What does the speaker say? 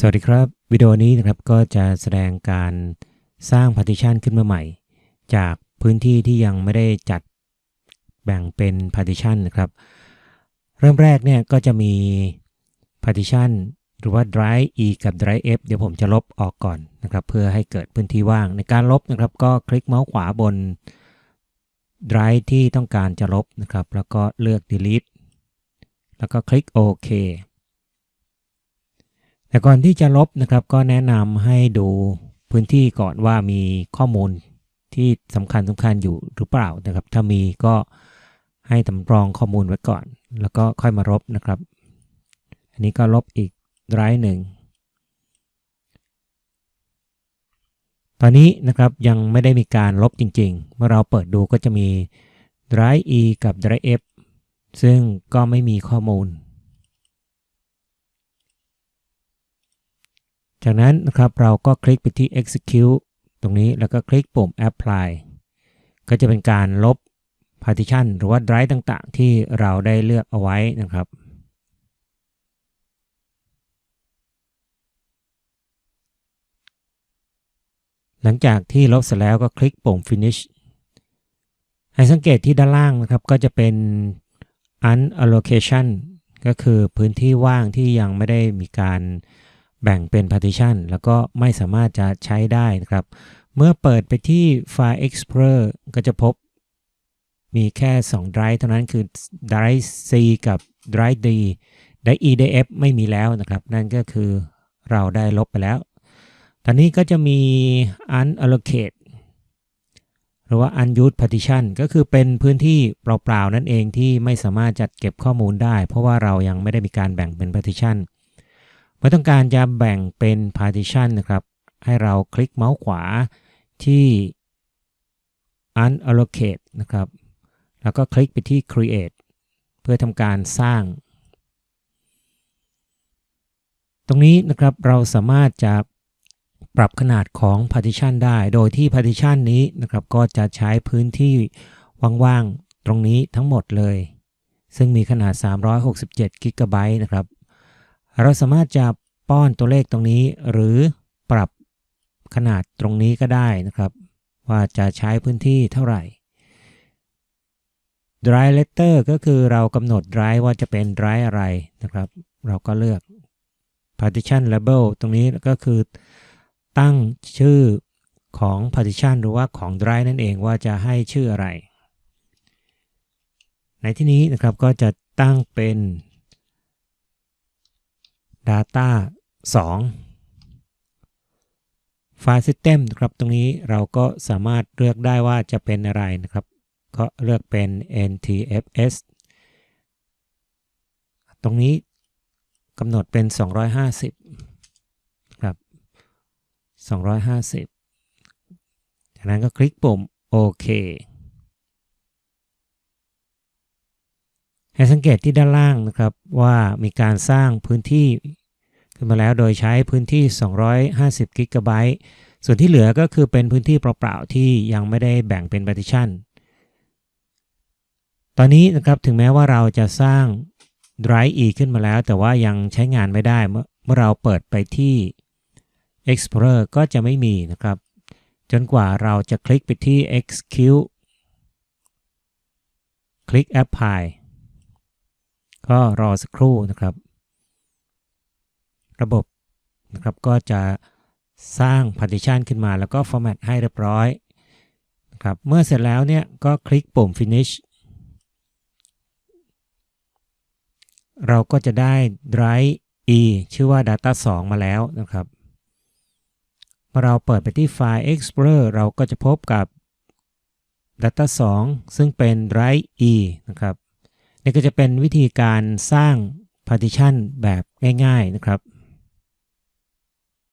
สวัสดีครับ วิดีโอนี้นะครับก็จะแสดงการสร้าง partition ขึ้นมาใหม่ จากพื้นที่ที่ยังไม่ได้จัดแบ่งเป็น partition นะครับ เริ่มแรกเนี่ยก็จะมี partition หรือว่า drive e กับ drive f เดี๋ยวผมจะลบออกก่อนนะครับ เพื่อให้เกิดพื้นที่ว่างในการลบนะครับ ก็คลิกเมาส์ขวาบน drive ที่ต้องการจะลบนะครับ แล้วก็เลือก delete แล้วก็คลิกโอเค แต่ก่อนที่จะลบนะครับก็แนะนำให้ดูพื้นที่ก่อนว่ามีข้อมูลที่สำคัญสำคัญอยู่หรือเปล่านะครับ ถ้ามีก็ให้ตำรองข้อมูลไว้ก่อน แล้วก็ค่อยมาลบนะครับ อันนี้ก็ลบอีกไรฟ์หนึ่ง ตอนนี้นะครับยังไม่ได้มีการลบจริง ๆ เมื่อเราเปิดดูก็จะมี drive e กับ drive f ซึ่งก็ไม่มีข้อมูล จากนั้นนะครับเราก็คลิกไปที่ execute ตรงนี้แล้วก็คลิกปุ่ม apply ก็จะเป็นการลบ partition หรือว่า drive ต่างๆ ที่เราได้เลือกเอาไว้นะครับ หลังจากที่ลบเสร็จแล้วก็คลิกปุ่ม finish ให้สังเกตที่ด้านล่างนะครับก็จะเป็น unallocation ก็คือพื้นที่ว่างที่ยังไม่ได้มีการ แบ่งเป็น partition แล้วก็ไม่สามารถจะใช้ได้นะครับ เมื่อเปิดไปที่ File Explorer ก็จะพบมีแค่ 2 drive เท่านั้นคือ drive C กับ drive D drive E drive F ไม่มีแล้วนะครับ นั่นก็คือเราได้ลบไปแล้วตอนนี้ก็จะมี unallocate หรือว่า unused partition ก็คือเป็นพื้นที่เปล่าๆ นั่นเองที่ไม่สามารถจัดเก็บข้อมูลได้ เพราะว่าเรายังไม่ได้มีการแบ่งเป็น partition เมื่อต้องการจะแบ่งเป็น partition นะครับ ให้เราคลิกเมาส์ขวาที่ unallocate นะครับ แล้วก็คลิกไปที่ create เพื่อทำการสร้าง ตรงนี้นะครับเราสามารถจะปรับขนาดของ partition ได้ โดยที่ partition นี้นะครับก็จะใช้พื้นที่ว่างๆ ตรงนี้ทั้งหมดเลย ซึ่งมีขนาด 367กิกะไบต์นะครับ เราสามารถจะป้อนตัวเลขตรงนี้ หรือปรับขนาดตรงนี้ก็ได้นะครับ ว่าจะใช้พื้นที่เท่าไหร่ drive letter ก็คือเรากำหนด drive ว่าจะเป็น drive อะไรนะครับ เราก็เลือก partition label ตรงนี้ก็คือตั้งชื่อของ partition หรือว่าของ drive นั่นเองว่าจะให้ชื่ออะไร ในที่นี้นะครับก็จะตั้งเป็น data 2 file system นะครับตรงนี้เราก็สามารถเลือกได้ว่าจะเป็นอะไรนะครับ ก็เลือกเป็น ntfs ตรงนี้กำหนดเป็น 250ครับ250 จากนั้นก็คลิกปุ่มโอเคให้สังเกตที่ด้านล่างนะครับว่ามีการสร้างพื้นที่ ขึ้นมาแล้วโดยใช้พื้นที่ 250 กิกะไบต์ ส่วนที่เหลือก็คือเป็นพื้นที่เปล่าๆ ที่ยังไม่ได้แบ่งเป็น partition ตอนนี้นะครับถึงแม้ว่าเราจะสร้าง drive e ขึ้นมาแล้ว แต่ว่ายังใช้งานไม่ได้เมื่อเราเปิดไปที่ explorer ก็จะไม่มีนะครับ จนกว่าเราจะคลิกไปที่ execute คลิก apply ก็รอสักครู่นะครับ ระบบนะครับก็จะสร้าง partition ขึ้นมาแล้วก็ format ให้เรียบร้อยนะครับเมื่อเสร็จแล้วเนี่ยก็คลิกปุ่ม finish เราก็จะได้ drive e ชื่อว่า data 2 มาแล้วนะครับเมื่อเราเปิดไปที่ไฟล์ explorer เราก็จะพบกับ data 2 ซึ่งเป็น drive e นะครับนี่ก็จะเป็นวิธีการสร้าง partition แบบง่าย ๆ นะครับ